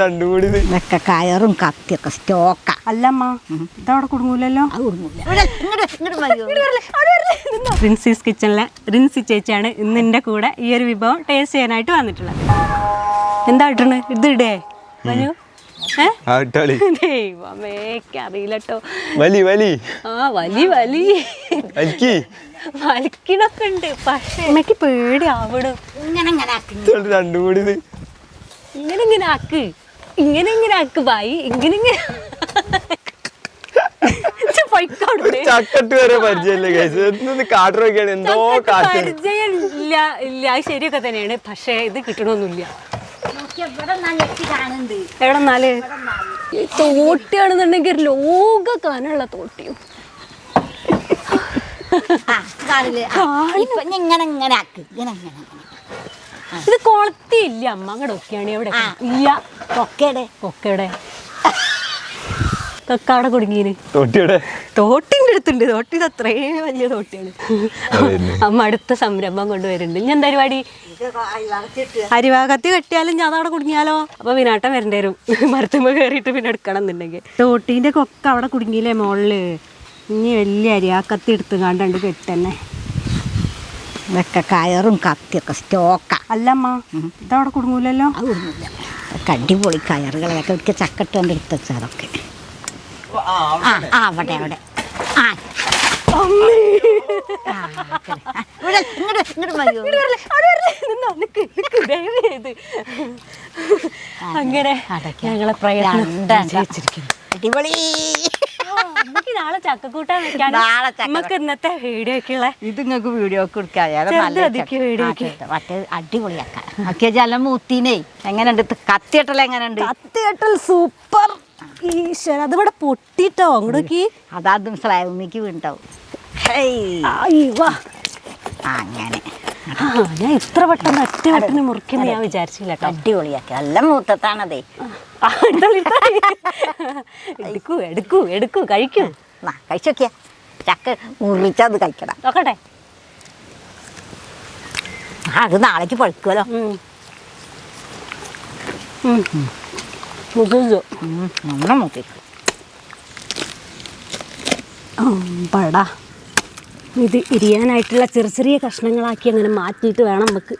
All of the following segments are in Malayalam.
രണ്ടും കൂടി ഇത്. ഇതൊക്കെ കയറും കത്തിയൊക്കെ സ്റ്റോക്ക. അല്ലമ്മ ഇതവിടെ കുടുങ്ങൂലല്ലോ? റിൻസീസ് കിച്ചണിലെ റിൻസി ചേച്ചിയാണ് ഇന്ന് എന്റെ കൂടെ ഈ ഒരു വിഭവം ടേസ്റ്റ് ചെയ്യാനായിട്ട് വന്നിട്ടുള്ളത്. എന്താ ഇട്ടണ് ഇത് ഇടേ. വരൂ ദൈവമേ അറിയില്ല കേട്ടോ വലി വലി. ആ വലി വലി. വലിക്ക്. വലിക്കണൊക്കെ ഉണ്ട് പക്ഷെ എനിക്ക് പേടിയാവണം. ഇങ്ങനെ ഇങ്ങനെ ആക്കി രണ്ടും കൂടി. ഇങ്ങനെ ഇങ്ങനെ ആക്ക്? ഇങ്ങനെ ഇങ്ങനെ ആക്ക് ബായി ഇങ്ങനെ ഇങ്ങനെ ഇജ്ജ് പൊയ്ക്കോടുന്നേ. ചക്കട്ട് വരെ പരിചയമില്ല കേസ് എന്തൊന്ന് കാട്ടിറൊക്കെയാണ് എന്തോ ചക്കക്ക് കാട്ട്. പരിചയം ഇല്ല. ഇല്ല അത് ശരിയൊക്കെ തന്നെയാണ്. പക്ഷേ ഇത് കിട്ടണമെന്നില്ല നോക്കിയാ ഇവിടെ ഞാൻ ഞെട്ടി കാണുന്നുണ്ട്. എവിടെ നാല്? തോട്ടിയാണെന്നുണ്ടെങ്കിൽ ലോക കാനുള്ള തോട്ടിയും. കാണില്ലേ ഇങ്ങനെ ഇങ്ങനെ ആക്ക്. ഇങ്ങനെ ഇങ്ങനെ. ഇങ്ങനെ. കൊളത്തി ഇല്ല. അമ്മ അങ്ങടെ ഒക്കെയാണ് എവിടെ? ഇല്ല. കൊക്കയുടെ കൊക്കയുടെ കക്കാടെ കുടുങ്ങിയിന് തോട്ടിയുടെ? തോട്ടിന്റെ അടുത്തുണ്ട്. തോട്ടി ഇത് അത്രയും വലിയ തോട്ടിയാണ്. അമ്മ അടുത്ത സംരംഭം കൊണ്ടുവരുന്നുണ്ട്. ഞാൻ എന്താ പരിപാടി? അരിവാകത്തി കെട്ടിയാലും ഞാൻ അവിടെ കുടുങ്ങിയാലോ? അപ്പൊ വിനാട്ടം വരേണ്ടി വരും. മരത്തുമ്പോ കയറിയിട്ട് പിന്നെ എടുക്കണം എന്നുണ്ടെങ്കിൽ. തോട്ടീന്റെ കൊക്ക അവിടെ കുടുങ്ങിയില്ലേ മോളിൽ? ഇനി വലിയ അരിയാക്കത്തി എടുത്ത് കണ്ടുണ്ട് കെട്ടന്നെ. ഇതൊക്കെ കയറും കത്തിയൊക്കെ സ്റ്റോക്ക. അല്ലമ്മ ഇതവിടെ കുടുങ്ങൂലല്ലോ? അത് കൊടുങ്ങില്ല കടിപൊളി കയറുകളൊക്കെ കയറുകളൊക്കെ ഒക്കെ ചക്കട്ടുകൊണ്ട് എടുത്ത് വെച്ചാൽ അതൊക്കെ ആ ആ അവിടെ അവിടെ. ആ. അങ്ങനെ. ഞങ്ങളെ പ്രയത്നം. അടിപൊളി. നമുക്ക് നാളെ ചക്കക്കൂട്ടാൻ വെക്കാൻ നാളെ ചക്ക നമുക്ക് ഇന്നത്തെ ഇത് നിങ്ങൾക്ക് വീഡിയോ ഒക്കെ ചെറുത് ഒതുക്കി വീഡിയോക്ക്. മറ്റേ അടിപൊളിയാക്കാം നോക്കിയ ജലം മൂത്തീനേ. എങ്ങനെയുണ്ട്? കത്തിയിട്ടല്ലോ എങ്ങനെയുണ്ട്? കത്തികെട്ടൽ സൂപ്പർ. ഈശ്വര അതിവിടെ പൊട്ടിട്ടോ? അങ്ങോട്ടേക്ക്? അതാദ്യം സ്ലാബിലേക്ക് വീണ്ടാവും അങ്ങനെ. ആ ഞാൻ ഇത്ര പെട്ടെന്ന് ഒറ്റ പെട്ടെന്ന് മുറിക്കുന്ന ഞാൻ വിചാരിച്ചില്ല കേട്ടോ. അടിപൊളിയാക്കി. നല്ല മൂത്തത്താണതേ. എടുക്കൂ എടുക്കൂ എടുക്കൂ കഴിക്കൂ. എന്നാ കഴിച്ചോക്കിയ. ചക്ക മുറിച്ചത് കഴിക്കണം. നോക്കട്ടെ. ആ അത് നാളേക്ക് പഴുക്കുമല്ലോ. ഉം. ഉം. മുറിച്ചു. നന്ന മൂത്തി പടാ. ഇത് ഇരിയാനായിട്ടുള്ള ചെറിയ ചെറിയ കഷ്ണങ്ങളാക്കി അങ്ങനെ മാറ്റിയിട്ട് വേണം നമുക്ക്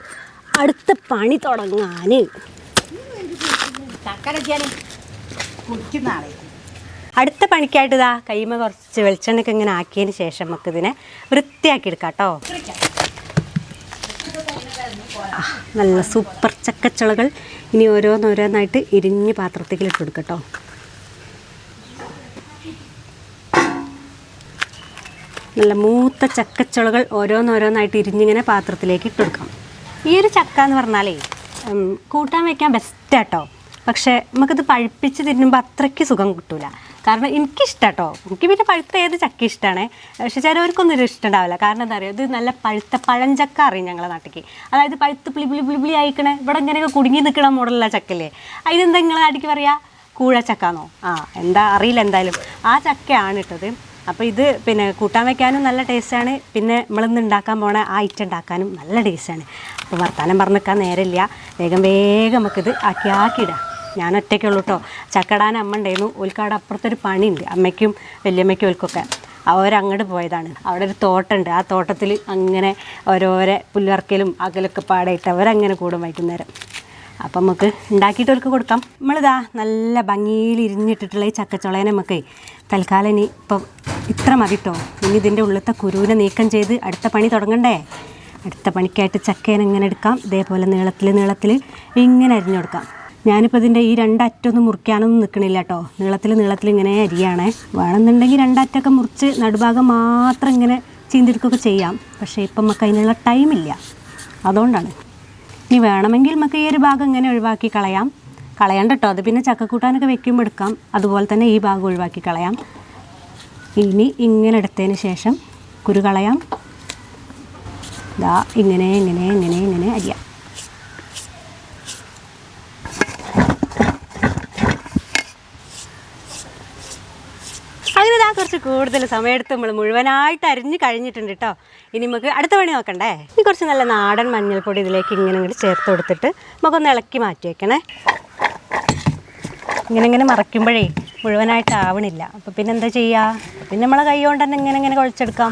അടുത്ത പണി തുടങ്ങാൻ. അടുത്ത പണിക്കായിട്ട് ഇതാ കൈമ കുറച്ച് വെളിച്ചെണ്ണയൊക്കെ ഇങ്ങനെ ആക്കിയതിന് ശേഷം നമുക്ക് ഇതിനെ വൃത്തിയാക്കി എടുക്കാം കേട്ടോ നല്ല സൂപ്പർ ചക്കച്ചുളകൾ. ഇനി ഓരോന്നോരോന്നായിട്ട് ഇരിഞ്ഞ് ഇട്ട് കൊടുക്കട്ടോ. നല്ല മൂത്ത ചക്കച്ചുളകൾ ഓരോന്നോരോന്നായിട്ട് ഇരിഞ്ഞിങ്ങനെ പാത്രത്തിലേക്ക് ഇട്ട് കൊടുക്കാം. ഈ ഒരു ചക്ക എന്ന് പറഞ്ഞാലേ കൂട്ടാൻ വയ്ക്കാൻ ബെസ്റ്റാട്ടോ പക്ഷേ നമുക്കിത് പഴുപ്പിച്ച് തിന്നുമ്പോൾ അത്രയ്ക്ക് സുഖം കിട്ടൂല. കാരണം എനിക്കിഷ്ടാട്ടോ. എനിക്ക് പിന്നെ പഴുത്ത ഏത് ചക്ക ഇഷ്ടമാണ് പക്ഷെ ചിലവർക്കൊന്നും ഒരു ഇഷ്ടം ഉണ്ടാവില്ല. കാരണം എന്താ പറയുക ഇത് നല്ല പഴുത്ത പഴഞ്ചക്ക അറിയും ഞങ്ങളുടെ നാട്ടിലേക്ക് അതായത് പഴുത്ത് പുളി പുളി പുളി പുളി അയക്കണേ ഇവിടെ ഇങ്ങനെയൊക്കെ കുടുങ്ങി നിൽക്കണ മോഡലുള്ള ചക്കല്ലേ അതിനെന്താ നിങ്ങളെ നാട്ടിലേക്ക് പറയാ? കൂഴച്ചക്കാന്നോ ആ എന്താ അറിയില്ല എന്തായാലും. ആ ചക്കയാണ് ഇട്ടത്. അപ്പോൾ ഇത് പിന്നെ കൂട്ടാൻ വയ്ക്കാനും നല്ല ടേസ്റ്റാണ് പിന്നെ നമ്മളിന്ന് ഉണ്ടാക്കാൻ പോണ ആ ഐറ്റം ഉണ്ടാക്കാനും നല്ല ടേസ്റ്റാണ് അപ്പോൾ വർത്താനം പറഞ്ഞിക്കാൻ നേരമില്ല. വേഗം വേഗം നമുക്കിത് ആക്കി ആക്കിയിടാം. ഞാൻ ഒറ്റയ്ക്കുള്ളൂ കേട്ടോ ചക്കടാൻ അമ്മ ഉണ്ടായിരുന്നു ഓൽക്കാട് അപ്പുറത്തൊരു പണിയുണ്ട്. അമ്മയ്ക്കും വലിയമ്മയ്ക്കും ഓൽക്കൊക്കെ. അവരങ്ങോട്ട് പോയതാണ്. അവിടെ ഒരു തോട്ടമുണ്ട് ആ തോട്ടത്തിൽ അങ്ങനെ ഓരോരോ പുല്ലിറക്കലും അകലൊക്കെ പാടായിട്ട് അവരങ്ങനെ കൂടും വൈകുന്നേരം. അപ്പം നമുക്ക് ഉണ്ടാക്കിയിട്ട് അവർക്ക് കൊടുക്കാം. നമ്മളിതാ നല്ല ഭംഗിയിൽ ഇരിഞ്ഞിട്ടിട്ടുള്ള ഈ ചക്കച്ചുളേനെ നമുക്ക് തൽക്കാലം ഇനി ഇപ്പം ഇത്ര മതിട്ടോ ഇനി ഇതിന്റെ ഉള്ളത്തെ കുരുവിനെ നീക്കം ചെയ്ത് അടുത്ത പണി തുടങ്ങണ്ടേ? അടുത്ത പണിക്കായിട്ട് ചക്കേനെ ഇങ്ങനെ എടുക്കാം. ഇതേപോലെ നീളത്തിൽ നീളത്തിൽ ഇങ്ങനെ അരിഞ്ഞു കൊടുക്കാം. ഞാനിപ്പോൾ ഇതിന്റെ ഈ രണ്ടറ്റൊന്നും മുറിക്കാനൊന്നും നിൽക്കണില്ല കേട്ടോ നീളത്തിൽ നീളത്തിൽ ഇങ്ങനെ അരിയാണേ. വേണമെന്നുണ്ടെങ്കിൽ രണ്ടറ്റൊക്കെ മുറിച്ച് നടുഭാഗം മാത്രം ഇങ്ങനെ ചീന്തിരിക്കുകയൊക്കെ ചെയ്യാം. പക്ഷേ ഇപ്പം നമുക്ക് അതിനുള്ള ടൈമില്ല അതുകൊണ്ടാണ്. ഇനി വേണമെങ്കിൽ നമുക്ക് ഈ ഒരു ഭാഗം ഇങ്ങനെ ഒഴിവാക്കി കളയാം. കളയണ്ട കേട്ടോ അത് പിന്നെ ചക്കക്കൂട്ടാനൊക്കെ വെക്കുമ്പോൾ എടുക്കാം. അതുപോലെ തന്നെ ഈ ഭാഗം ഒഴിവാക്കി കളയാം. ഇനി ഇങ്ങനെ എടുത്തതിന് ശേഷം കുരു കളയാം ഇതാ ഇങ്ങനെ ഇങ്ങനെ ഇങ്ങനെ ഇങ്ങനെ അരിയാം. അങ്ങനെ കുറച്ച് കൂടുതൽ സമയമെടുത്ത് നമ്മൾ മുഴുവനായിട്ട് അരിഞ്ഞ് കഴിഞ്ഞിട്ടുണ്ട് കേട്ടോ ഇനി നമുക്ക് അടുത്ത പണി നോക്കണ്ടേ? ഇനി കുറച്ച് നല്ല നാടൻ മഞ്ഞൾപ്പൊടി ഇതിലേക്ക് ഇങ്ങനെ ഇങ്ങോട്ട് ചേർത്ത് കൊടുത്തിട്ട് നമുക്കൊന്ന് ഇളക്കി മാറ്റി വെക്കണേ ഇങ്ങനെ ഇങ്ങനെ മറയ്ക്കുമ്പോഴേ മുഴുവനായിട്ട് ആവണില്ല അപ്പോൾ പിന്നെ എന്താ ചെയ്യുക പിന്നെ നമ്മളെ കൈ കൊണ്ട് തന്നെ ഇങ്ങനെ ഇങ്ങനെ കുഴച്ചെടുക്കാം.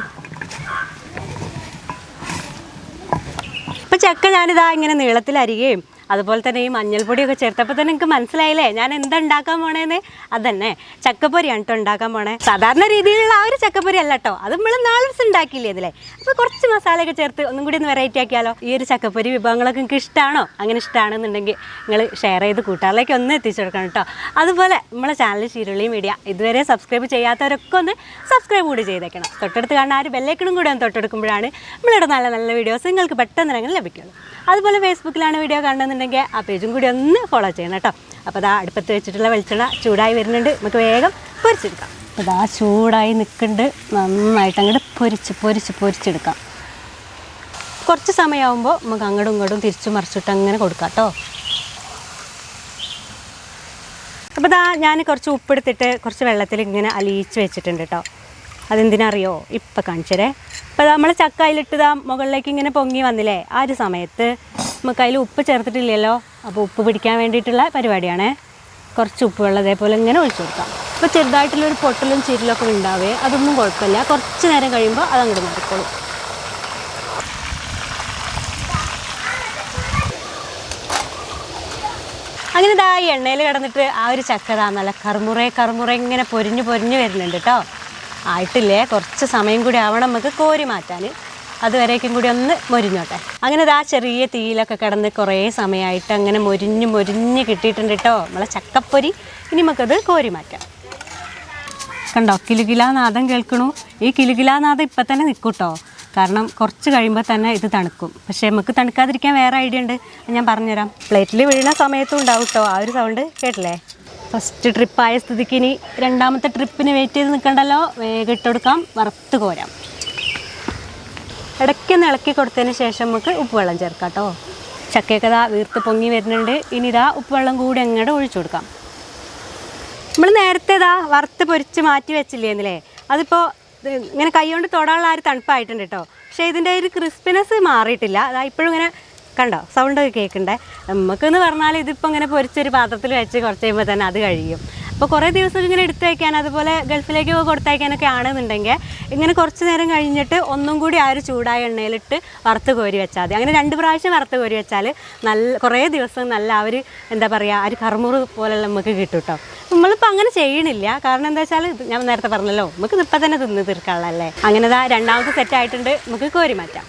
ഇപ്പം ചക്ക ഞാനിതാ ഇങ്ങനെ നീളത്തിൽ അരികയും അതുപോലെ തന്നെ ഈ മഞ്ഞൾപ്പൊടിയൊക്കെ ചേർത്തപ്പോൾ തന്നെ നിങ്ങൾക്ക് മനസ്സിലായില്ലേ? ഞാൻ എന്താ ഉണ്ടാക്കാൻ പോണേന്ന്? അതന്നെ. ചക്കപ്പൊരിയാണ് കേട്ടോ ഉണ്ടാക്കാൻ പോണേ. സാധാരണ രീതിയിലുള്ള ആ ഒരു ചക്കപ്പൊരി അല്ല കേട്ടോ അത് നമ്മൾ നാളെ ഉണ്ടാക്കിയില്ലേ ഇതിലെ? അപ്പോൾ കുറച്ച് മസാലയൊക്കെ ചേർത്ത് ഒന്നും കൂടി ഒന്ന് വെറൈറ്റി ആക്കിയാലോ? ഈ ഒരു ചക്കപ്പൊരി വിഭവങ്ങളൊക്കെ നിങ്ങൾക്ക് ഇഷ്ടമാണോ അങ്ങനെ ഇഷ്ടമാണെന്നുണ്ടെങ്കിൽ നിങ്ങൾ ഷെയർ ചെയ്ത് കൂട്ടുകാരിലേക്ക് ഒന്ന് എത്തിച്ചു കൊടുക്കണം കേട്ടോ അതുപോലെ നമ്മളെ ചാനൽ ശീരുള്ളി മീഡിയ ഇതുവരെ സബ്സ്ക്രൈബ് ചെയ്യാത്തവരൊക്കെ ഒന്ന് സബ്സ്ക്രൈബ് കൂടി ചെയ്തേക്കണം. തൊട്ടടുത്ത് കാണാൻ ആ ഒരു ബെല്ലേക്കണും കൂടി ഒന്ന് തൊട്ടെടുക്കുമ്പോഴാണ് നമ്മളിവിടെ നല്ല നല്ല വീഡിയോസ് നിങ്ങൾക്ക് പെട്ടെന്ന് തന്നെ ലഭിക്കുള്ളൂ. അതുപോലെ ഫേസ്ബുക്കിലാണ് വീഡിയോ കാണുന്നുണ്ടെങ്കിൽ ആ പേജും കൂടി ഒന്ന് ഫോളോ ചെയ്യണം കേട്ടോ. അപ്പോൾ അതാ അടുപ്പത്ത് വെച്ചിട്ടുള്ള വെളിച്ചെണ്ണ ചൂടായി വരുന്നുണ്ട്. നമുക്ക് വേഗം പൊരിച്ചെടുക്കാം. അപ്പോൾ അതാ ചൂടായി നിൽക്കുന്നുണ്ട്. നന്നായിട്ട് അങ്ങോട്ട് പൊരിച്ച് പൊരിച്ച് പൊരിച്ചെടുക്കാം. കുറച്ച് സമയമാകുമ്പോൾ നമുക്ക് അങ്ങോട്ടും ഇങ്ങോട്ടും തിരിച്ചു മറിച്ചിട്ട് അങ്ങനെ കൊടുക്കാം കേട്ടോ. അപ്പോൾ ദാ ഞാൻ കുറച്ച് ഉപ്പെടുത്തിട്ട് കുറച്ച് വെള്ളത്തിൽ ഇങ്ങനെ അലിയിച്ച് വെച്ചിട്ടുണ്ട് കേട്ടോ. അതെന്തിനറിയോ? ഇപ്പം കാണിച്ചരേ അപ്പോൾ നമ്മൾ ചക്ക അതിലിട്ട് മുകളിലേക്ക് ഇങ്ങനെ പൊങ്ങി വന്നില്ലേ? ആ ഒരു സമയത്ത് നമുക്ക് അതിൽ ഉപ്പ് ചേർത്തിട്ടില്ലല്ലോ. അപ്പോൾ ഉപ്പ് പിടിക്കാൻ വേണ്ടിയിട്ടുള്ള പരിപാടിയാണേ. കുറച്ച് ഉപ്പ് വെള്ളം അതേപോലെ ഇങ്ങനെ ഒഴിച്ചു കൊടുക്കാം. അപ്പോൾ ചെറുതായിട്ടുള്ളൊരു പൊട്ടലും ചിരിലൊക്കെ ഉണ്ടാവേ അതൊന്നും കുഴപ്പമില്ല. കുറച്ച് നേരം കഴിയുമ്പോൾ അതങ്ങോട്ട് മാറിക്കോളും. അങ്ങനെ ഇതാ ഈ എണ്ണയിൽ കിടന്നിട്ട് ആ ഒരു ചക്ക ദാ നല്ല കറുമുറ കറുമുറ ഇങ്ങനെ പൊരിഞ്ഞ് പൊരിഞ്ഞ് വരുന്നുണ്ട് കേട്ടോ. ആയിട്ടില്ലേ? കുറച്ച് സമയം കൂടി ആവണം നമുക്ക് കോരി മാറ്റാൻ. അതുവരേക്കും കൂടി ഒന്ന് മൊരിഞ്ഞോട്ടെ. അങ്ങനെ ആ ചെറിയ തീയിലൊക്കെ കിടന്ന് കുറേ സമയമായിട്ട് അങ്ങനെ മൊരിഞ്ഞ് മൊരിഞ്ഞ് കിട്ടിയിട്ടുണ്ട് കേട്ടോ നമ്മളെ ചക്കപ്പൊരി. ഇനി നമുക്കത് കോരി മാറ്റാം. കണ്ടോ കിലുകിലാനാദം കേൾക്കണു. ഈ കിലുകിലാനാദം ഇപ്പം തന്നെ നിൽക്കൂട്ടോ കാരണം കുറച്ച് കഴിയുമ്പോൾ തന്നെ ഇത് തണുക്കും. പക്ഷേ നമുക്ക് തണുക്കാതിരിക്കാൻ വേറെ ഐഡിയ ഉണ്ട്. ഞാൻ പറഞ്ഞുതരാം. പ്ലേറ്റിൽ വീഴുന്ന സമയത്തും ഉണ്ടാവും കേട്ടോ ആ ഒരു സൗണ്ട് കേട്ടില്ലേ? ഫസ്റ്റ് ട്രിപ്പായ സ്ഥിതിക്ക് ഇനി രണ്ടാമത്തെ ട്രിപ്പിന് വെയിറ്റ് ചെയ്ത് നിൽക്കണ്ടല്ലോ. വേഗം ഇട്ടുകൊടുക്കാം വറുത്ത് കോരാം. ഇടയ്ക്കൊന്ന് ഇളക്കി കൊടുത്തതിന് ശേഷം നമുക്ക് ഉപ്പുവെള്ളം ചേർക്കാം കേട്ടോ. ചക്കയൊക്കെ ഇതാ വീർത്ത് പൊങ്ങി വരുന്നുണ്ട്. ഇനി ഇതാ ഉപ്പുവെള്ളം കൂടി അങ്ങോട്ട് ഒഴിച്ചു കൊടുക്കാം. നമ്മൾ നേരത്തെ ഇതാ വറുത്ത് പൊരിച്ച് മാറ്റി വെച്ചില്ലേ എന്നല്ലേ അതിപ്പോൾ ഇങ്ങനെ കൈകൊണ്ട് തൊടാനുള്ള ആ ഒരു തണുപ്പായിട്ടുണ്ട് കേട്ടോ. പക്ഷേ ഇതിന്റെ ഒരു ക്രിസ്പിനെസ് മാറിയിട്ടില്ല. അതാ ഇപ്പോഴും ഇങ്ങനെ കണ്ടോ? സൗണ്ടൊക്കെ കേൾക്കണ്ടേ? നമുക്കെന്ന് പറഞ്ഞാൽ ഇതിപ്പോൾ ഇങ്ങനെ പൊരിച്ചൊരു പാത്രത്തിൽ വെച്ച് കുറച്ച് കഴിയുമ്പോൾ തന്നെ അത് കഴിയും. അപ്പോൾ കുറേ ദിവസം ഇങ്ങനെ എടുത്ത് വയ്ക്കാൻ അതുപോലെ ഗൾഫിലേക്ക് കൊടുത്തയക്കാനൊക്കെ ആണെന്നുണ്ടെങ്കിൽ ഇങ്ങനെ കുറച്ച് നേരം കഴിഞ്ഞിട്ട് ഒന്നും കൂടി ആ ഒരു ചൂടായ എണ്ണയിലിട്ട് വറുത്ത് കോരി വെച്ചാൽ മതി. അങ്ങനെ രണ്ട് പ്രാവശ്യം വറുത്ത് കോരി വെച്ചാൽ നല്ല കുറേ ദിവസം നല്ല ഒരു എന്താ പറയുക ഒരു കറുമുറ് പോലെയുള്ള നമുക്ക് കിട്ടും കേട്ടോ. നമ്മളിപ്പോൾ അങ്ങനെ ചെയ്യണില്ല. കാരണം എന്താ വെച്ചാൽ ഞാൻ നേരത്തെ പറഞ്ഞല്ലോ നമുക്ക് ഇപ്പം തന്നെ തിന്ന് തീർക്കാനുള്ളതല്ലേ? അങ്ങനെ ഇതാ രണ്ടാമത്തെ സെറ്റ് ആയിട്ടുണ്ട് നമുക്ക് കോരി മാറ്റാം.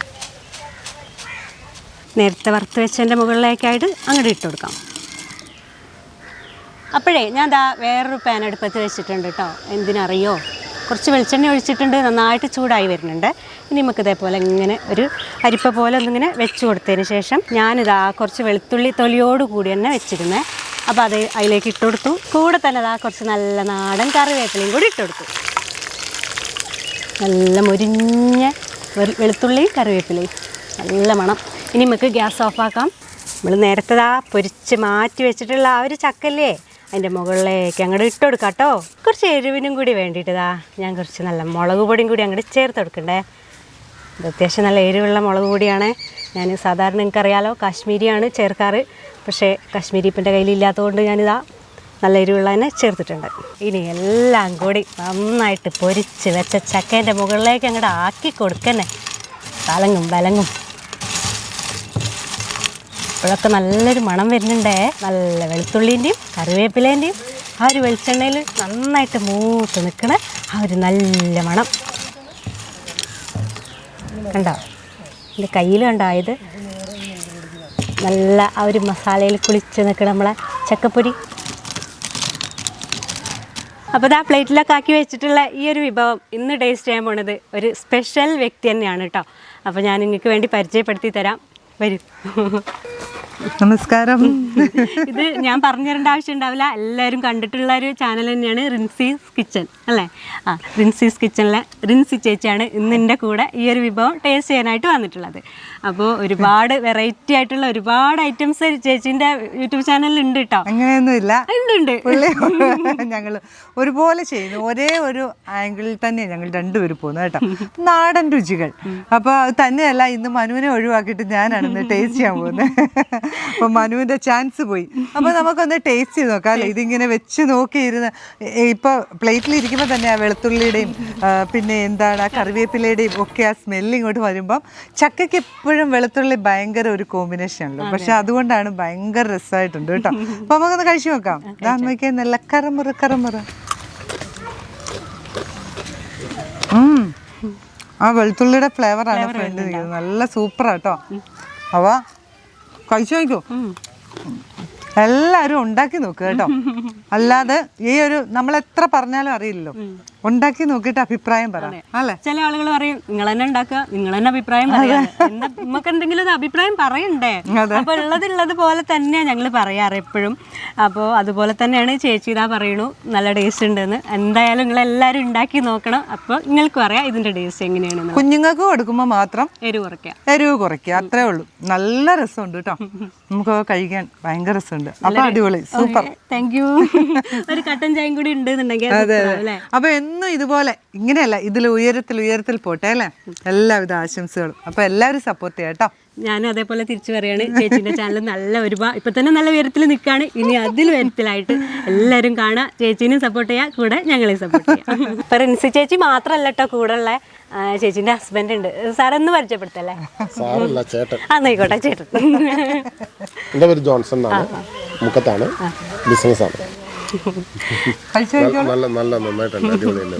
നേരത്തെ വറുത്ത് വെച്ചതിന്റെ മുകളിലേക്കായിട്ട് അങ്ങോട്ട് ഇട്ട് കൊടുക്കാം. അപ്പോഴേ ഞാൻ ദാ വേറൊരു പാൻ അടുപ്പത്ത് വെച്ചിട്ടുണ്ട് കേട്ടോ എന്തിനറിയോ? കുറച്ച് വെളിച്ചെണ്ണ ഒഴിച്ചിട്ടുണ്ട്. നന്നായിട്ട് ചൂടായി വരുന്നുണ്ട്. ഇനി നമുക്ക് ഇതേപോലെ ഇങ്ങനെ ഒരു അരിപ്പ പോലെ ഒന്നിങ്ങനെ വെച്ച് കൊടുത്തതിന് ശേഷം ഞാനിതാ കുറച്ച് വെളുത്തുള്ളി തൊലിയോട് കൂടി തന്നെ വെച്ചിരുന്നേ. അപ്പോൾ അത് അതിലേക്ക് ഇട്ട് കൊടുത്തു. കൂടെ തന്നെ ഇതാ കുറച്ച് നല്ല നാടൻ കറിവേപ്പിലയും കൂടി ഇട്ട് കൊടുത്തു. നല്ല മുരിഞ്ഞ വെളുത്തുള്ളി കറിവേപ്പിലയും. നല്ല മണം. ഇനി നമുക്ക് ഗ്യാസ് ഓഫാക്കാം. നമ്മൾ നേരത്തെ ദാ പൊരിച്ച് മാറ്റി വെച്ചിട്ടുള്ള ആ ഒരു ചക്കല്ലേ? അതിന്റെ മുകളിലേക്ക് അങ്ങോട്ട് ഇട്ട് കൊടുക്കാം കേട്ടോ കുറച്ച് എരിവിനും കൂടി വേണ്ടിയിട്ടതാ ഞാൻ കുറച്ച് നല്ല മുളക് പൊടിയും കൂടി അങ്ങോട്ട് ചേർത്ത് കൊടുക്കണ്ടേ. ഇത് അത്യാവശ്യം നല്ല എരിവുള്ള മുളക് പൊടിയാണ്. ഞാൻ സാധാരണ നിങ്ങൾക്കറിയാലോ കാശ്മീരിയാണ് ചേർക്കാറ്. പക്ഷേ കാശ്മീരി ഇപ്പം എന്റെ കയ്യിലില്ലാത്തതുകൊണ്ട് ഞാനിതാ നല്ല എരിവുള്ള തന്നെ ചേർത്തിട്ടുണ്ട്. ഇനി എല്ലാം കൂടി നന്നായിട്ട് പൊരിച്ച് വെച്ച ചക്കേന്റെ മുകളിലേക്ക് അങ്ങോട്ട് ആക്കി കൊടുക്കണേ. തലങ്ങും ബലങ്ങും ഇപ്പോഴൊക്കെ നല്ലൊരു മണം വരുന്നുണ്ടേ. നല്ല വെളുത്തുള്ളിന്റെയും കറിവേപ്പിലേന്റെയും ആ ഒരു വെളിച്ചെണ്ണയിൽ നന്നായിട്ട് മൂത്ത് നിൽക്കണ ആ ഒരു നല്ല മണം. കണ്ടോ? എന്റെ കയ്യിൽ കണ്ടായത് നല്ല ആ ഒരു മസാലയിൽ കുളിച്ച് നിൽക്കണം നമ്മളെ ചക്കപ്പൊരി. അപ്പോൾ ഇതാ പ്ലേറ്റിലൊക്കെ ആക്കി വെച്ചിട്ടുള്ള ഈ ഒരു വിഭവം ഇന്ന് ടേസ്റ്റ് ചെയ്യാൻ പോണത് ഒരു സ്പെഷ്യൽ വ്യക്തി തന്നെയാണ് കേട്ടോ. അപ്പോൾ ഞാൻ നിങ്ങൾക്ക് വേണ്ടി പരിചയപ്പെടുത്തി തരാം. വരൂ. നമസ്കാരം. ഇത് ഞാൻ പറഞ്ഞു തരേണ്ട ആവശ്യം ഉണ്ടാവില്ല. എല്ലാവരും കണ്ടിട്ടുള്ള ഒരു ചാനൽ തന്നെയാണ് റിൻസീസ് കിച്ചൺ അല്ലേ? ആ റിൻസീസ് കിച്ചണിലെ റിൻസി ചേച്ചിയാണ് ഇന്ന് എന്റെ കൂടെ ഈ ഒരു വിഭവം ടേസ്റ്റ് ചെയ്യാനായിട്ട് വന്നിട്ടുള്ളത്. അപ്പോൾ ഒരുപാട് വെറൈറ്റി ആയിട്ടുള്ള ഒരുപാട് ഐറ്റംസ് ചേച്ചീന്റെ യൂട്യൂബ് ചാനലിൽ ഉണ്ട് കേട്ടോ അങ്ങനെയൊന്നുമില്ല. ഉണ്ട് ഉണ്ട്. ഞങ്ങൾ ഒരുപോലെ ചെയ്യുന്നു. ഒരേ ഒരു ആംഗിളിൽ തന്നെ ഞങ്ങൾ രണ്ടുപേരും പോകുന്നു കേട്ടോ. നാടൻ രുചികൾ. അപ്പോൾ തന്നെയല്ല ഇന്ന് മനുവിനെ ഒഴിവാക്കിയിട്ട് ഞാനാണ് ഇന്ന് ടേസ്റ്റ് ചെയ്യാൻ പോകുന്നത് അപ്പൊ മനുവിന്റെ ചാൻസ് പോയി. അപ്പൊ നമുക്കൊന്ന് ടേസ്റ്റ് ചെയ്ത് നോക്കാം അല്ലെ? ഇതിങ്ങനെ വെച്ച് നോക്കിയിരുന്ന്. ഇപ്പൊ പ്ലേറ്റിൽ ഇരിക്കുമ്പോൾ തന്നെ ആ വെളുത്തുള്ളിയുടെയും പിന്നെ എന്താണ് ആ കറിവേപ്പിലയുടെയും ഒക്കെ ആ സ്മെല്ല് ഇങ്ങോട്ട് വരുമ്പം ചക്കയ്ക്ക് എപ്പോഴും വെളുത്തുള്ളി ഭയങ്കര ഒരു കോമ്പിനേഷൻ ആണല്ലോ പക്ഷെ അതുകൊണ്ടാണ് ഭയങ്കര രസമായിട്ടുണ്ട് കേട്ടോ. അപ്പൊ നമുക്കൊന്ന് കഴിച്ചു നോക്കാം. ഇതാ നോക്കിയാൽ നല്ല കറമുറ കറമുറ. ആ വെളുത്തുള്ളിയുടെ ഫ്ലേവറാണ് ഫ്രണ്ട് നല്ല സൂപ്പറാട്ടോ അവ കഴിച്ചു നോക്കൂ എല്ലാവരും ഉണ്ടാക്കി നോക്കുക കേട്ടോ. അല്ലാതെ ഈ ഒരു നമ്മൾ എത്ര പറഞ്ഞാലും അറിയില്ലല്ലോ. ഉണ്ടാക്കി നോക്കിയിട്ട് അഭിപ്രായം പറ. അല്ലേ? ചില ആളുകൾ പറയും നിങ്ങൾ തന്നെ ഉണ്ടാക്കുക നിങ്ങൾ തന്നെ അഭിപ്രായം പറയാ നമുക്ക് എന്തെങ്കിലും ഒരു അഭിപ്രായം പറയണ്ടേ? അപ്പൊ ഉള്ളത് പോലെ തന്നെയാണ് ഞങ്ങൾ പറയാറ് എപ്പോഴും. അപ്പോൾ അതുപോലെ തന്നെയാണ് ചേച്ചി ഇതാ പറയണു നല്ല ടേസ്റ്റ് ഉണ്ടെന്ന്. എന്തായാലും നിങ്ങൾ എല്ലാവരും ഉണ്ടാക്കി നോക്കണം. അപ്പോൾ നിങ്ങൾക്ക് പറയാം ഇതിന്റെ ടേസ്റ്റ് എങ്ങനെയാണ് കുഞ്ഞുങ്ങൾക്ക് കൊടുക്കുമ്പോൾ മാത്രം എരിവ് കുറയ്ക്കുക. എരിവ് കുറയ്ക്കുക. അത്രേ ഉള്ളൂ. നല്ല രസമുണ്ട് കേട്ടോ നമുക്ക് കഴിക്കാൻ ഭയങ്കര രസമുണ്ട്. അപ്പൊ അടിപൊളി. സൂപ്പർ. താങ്ക് യു ഒരു കട്ടൻ ചായയും കൂടി ഉണ്ട് എന്നുണ്ടെങ്കിൽ അപ്പൊ എന്നും ഇതുപോലെ ഇങ്ങനെയല്ല ഇതിൽ ഉയരത്തിൽ ഉയരത്തിൽ പോട്ടെ അല്ലേ? എല്ലാവിധ ആശംസകളും. അപ്പൊ എല്ലാവരും സപ്പോർട്ട് ചെയ്യാം കേട്ടോ. ഞാനും അതേപോലെ തിരിച്ചു പറയാണ് ചേച്ചിന്റെ ചാനൽ നല്ല ഒരുപാട് ഇപ്പൊ തന്നെ നല്ല ഉയരത്തിൽ നിൽക്കുകയാണ് ഇനി അതിൽ ഉയരത്തിലായിട്ട് എല്ലാവരും കാണുക. ചേച്ചീനും സപ്പോർട്ട് ചെയ്യുക കൂടെ ഞങ്ങളെയും സപ്പോർട്ട് ചെയ്യാം ഇപ്പൊ റിൻസി ചേച്ചി മാത്രമല്ല കേട്ടോ കൂടെ ഉള്ള ചേച്ചിന്റെ ഹസ്ബൻഡ് ഉണ്ട്. സാറൊന്ന് പരിചയപ്പെടുത്തല്ലേ? സാറല്ല ചേട്ടൻ. ആ നോയിക്കോട്ടെ ചേട്ടൻ. എന്റെ പേര് ജോൺസൺ ബിസിനസ് മുക്കത്താണ്. ബിസിനസ്സാണ് കഴിച്ചു നല്ല നല്ല നന്നായിട്ടുണ്ട് അടിപൊളിയുണ്ട്